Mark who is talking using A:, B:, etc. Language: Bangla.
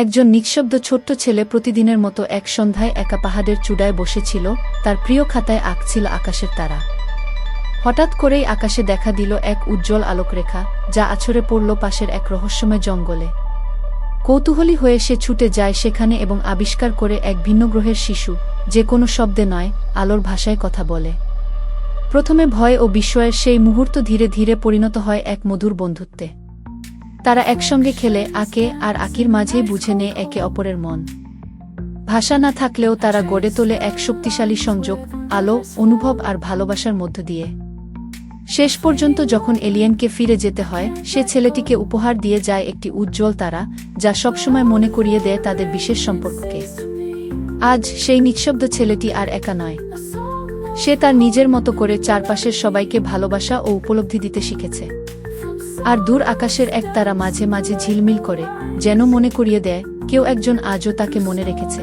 A: একজন নিঃশব্দ ছোট্ট ছেলে প্রতিদিনের মতো এক সন্ধ্যায় একা পাহাড়ের চূড়ায় বসেছিল, তার প্রিয় খাতায় আঁকছিল আকাশের তারা। হঠাৎ করেই আকাশে দেখা দিল এক উজ্জ্বল আলোকরেখা, যা আছড়ে পড়ল পাশের এক রহস্যময় জঙ্গলে। কৌতূহলী হয়ে সে ছুটে যায় সেখানে এবং আবিষ্কার করে এক ভিন্ন গ্রহের শিশু, যে কোনো শব্দে নয়, আলোর ভাষায় কথা বলে। প্রথমে ভয় ও বিস্ময়ের সেই মুহূর্ত ধীরে ধীরে পরিণত হয় এক মধুর বন্ধুত্বে। তারা একসঙ্গে খেলে আকে আর আকির মাঝেই বুঝে নেয় একে অপরের মন। ভাষা না থাকলেও তারা গড়ে তোলে এক শক্তিশালী সংযোগ, আলো, অনুভব আর ভালোবাসার মধ্য দিয়ে। শেষ পর্যন্ত যখন এলিয়েনকে ফিরে যেতে হয়, সে ছেলেটিকে উপহার দিয়ে যায় একটি উজ্জ্বল তারা, যা সবসময় মনে করিয়ে দেয় তাদের বিশেষ সম্পর্ককে। আজ সেই নিঃশব্দ ছেলেটি আর একা নয়। সে তার নিজের মতো করে চারপাশের সবাইকে ভালোবাসা ও উপলব্ধি দিতে শিখেছে। আর দূর আকাশের এক তারা মাঝে মাঝে ঝিলমিল করে, যেন মনে করিয়ে দেয়, কেউ একজন আজও তাকে মনে রেখেছে।